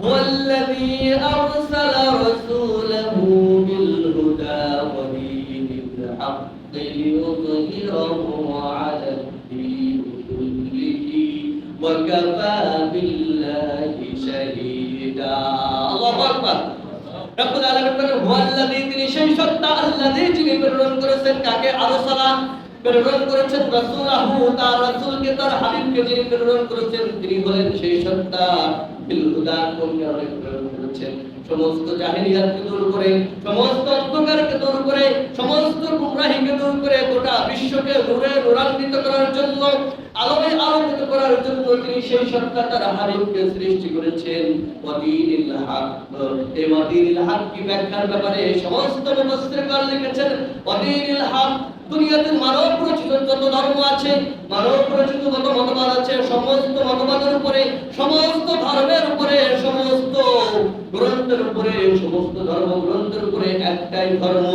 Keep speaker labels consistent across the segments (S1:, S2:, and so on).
S1: هو الذي أرسل رسوله بالهدى ودين الحق ليظهره على الدين كله وكفى بالله شهيدا الله أكبر রব্বুল আলামিন বলেন হুয়াল্লাযী তিনি সেই সত্তা আল্লাযী যিনি প্রেরণ করেছেন কাকে আরসালা প্রেরণ করেছেন রাসূলাহু তার রাসূলকে তার হাবিবকে যিনি প্রেরণ করেছেন, তিনি হলেন সেই সত্তা বিল হুদা কোন কারণে প্রেরণ করেছেন। সমস্ত জাহিলিয়াতকে দূর করে, সমস্ত অন্ধকারকে দূর করে, সমস্ত গুমরাহিকে দূর করে গোটা বিশ্বকে নূরে নূরান্বিত করার জন্য আলোয় আলোকিত করার জন্য তিনি সেই সত্তা তার হাবিবকে সৃষ্টি করেছেন। ওয়াদিনিল হক। এই ওয়াদিনিল হক কি ব্যাখ্যার ব্যাপারে সমস্ত মুফাসসিরগণ লিখেছেন? ওয়াদিনিল হক দুনিয়াতে মানব রচিত যত ধর্ম আছে মানব রচিত যত মতবাদ আছে, সমস্ত মতবাদের উপরে, সমস্ত ধর্মের উপরে, সমস্ত গ্রন্থের উপরে, সমস্ত ধর্ম গ্রন্থের উপরে একটাই ধর্ম,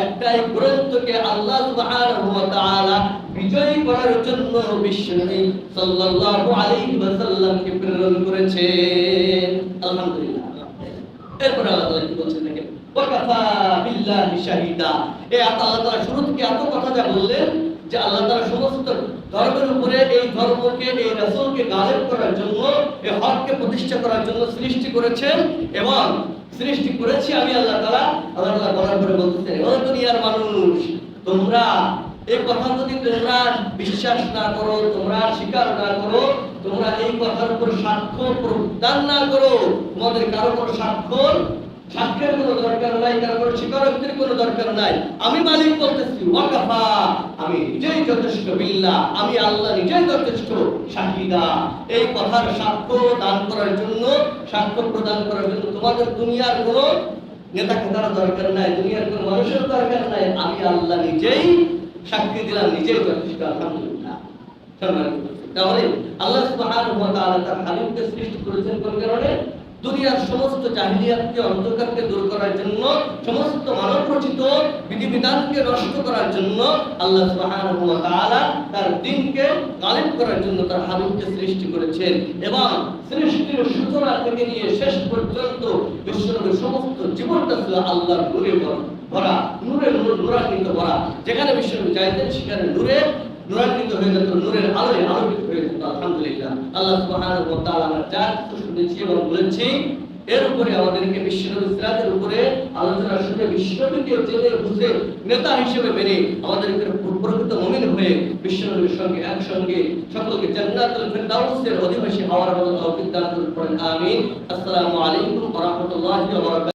S1: একটাই গ্রন্থকে আল্লাহ সুবহানাহু ওয়া তাআলা বিজয়ী করার জন্য বিশ্বনবী সাল্লাল্লাহু আলাইহি ওয়াসাল্লামকে প্রেরণ করেছেন। আলহামদুলিল্লাহ। এরপরে আল্লাহ তাআলা বলছেন দেখেন, ওয়াকাফা বিল্লাহি শাহিদা। এই আল্লাহ তাআলা শুরু থেকে এত কথা যা বললেন যে আল্লাহ তাআলা সমস্ত ধর্মের উপরে এই ধর্মকে, এই রাসূলকে গালেব করার জন্য, এই হককে প্রতিষ্ঠা করার জন্য সৃষ্টি করেছেন এবং সৃষ্টি করেছি আমি আল্লাহ তাআলা। আল্লাহ তাআলা বলার পরে বলতেছেন, ও দুনিয়ার মানুষ, তোমরা এই কথা যদি তোমরা বিশ্বাস না করো, তোমরা স্বীকার না করো, তোমরা এই কথার উপর সাক্ষ্য প্রদান না করো। তোমাদের কারও কোনো স্বাক্ষর সাক্ষ্যের কোনো দরকার নাই, কারও কোনো স্বীকারোক্তির কোনো দরকার নাই। আমি মালিক বলতেছি, ওয়াকাফা, আমি নিজেই যথেষ্ট বিল্লাহ, আমি আল্লাহ নিজেই যথেষ্ট শাহিদা এই কথার সাক্ষ্য দান করার জন্য, সাক্ষ্য প্রদান করার জন্য তোমাদের দুনিয়ার কোনো নেতা খেতার দরকার নাই, দুনিয়ার কোনো মানুষের দরকার নাই। আমি আল্লাহ নিজেই সাক্ষী দিলাম, নিজেই আলহামদুলিল্লাহ। তাহলে আল্লাহ সুবহানাহু ওয়া তাআলা তার হালিমকে সৃষ্টি করেছেন কোন কারণে দুনিয়ার সমস্ত জাহিলিয়াতকে, অন্ধকারকে দূর করার জন্য, সমস্ত মানব রচিত বিধিবিধানকে নষ্ট করার জন্য আল্লাহ সুবহানাহু ওয়া তাআলা তার দ্বীনকে গালিব করার জন্য তার হাবিবকে সৃষ্টি করেছেন এবং সৃষ্টির সূচনা থেকে নিয়ে শেষ পর্যন্ত বিশ্বনবীর সমস্ত জীবনটা ছিল আল্লাহর নূরে ভরা, নূরে নূর নূরান্বিত ভরা। যেখানে বিশ্বনবী চাইতেন সেখানে নূরে হয়ে যেত নূরের আলোয় আলোকিত হয়ে যেত আলহামদুলিল্লাহ। আল্লাহ তাআলা আমরা যা কিছু শুনেছি এবং বলেছি, এর উপরে আমাদেরকে উপরে আলোচনা শুনে বিশ্বনবীকে জেনে বুঝে নেতা হিসেবে মেনে আমাদেরকে প্রকৃত মুমিন হয়ে বিশ্বনবীর সঙ্গে একসঙ্গে সকলকে জান্নাতুল ফিরদাউসের অধিবাসী হওয়ার মতো তৌফিক দান করুন আমিন। আসসালামু আলাইকুম ওয়া রাহমাতুল্লাহি ওয়া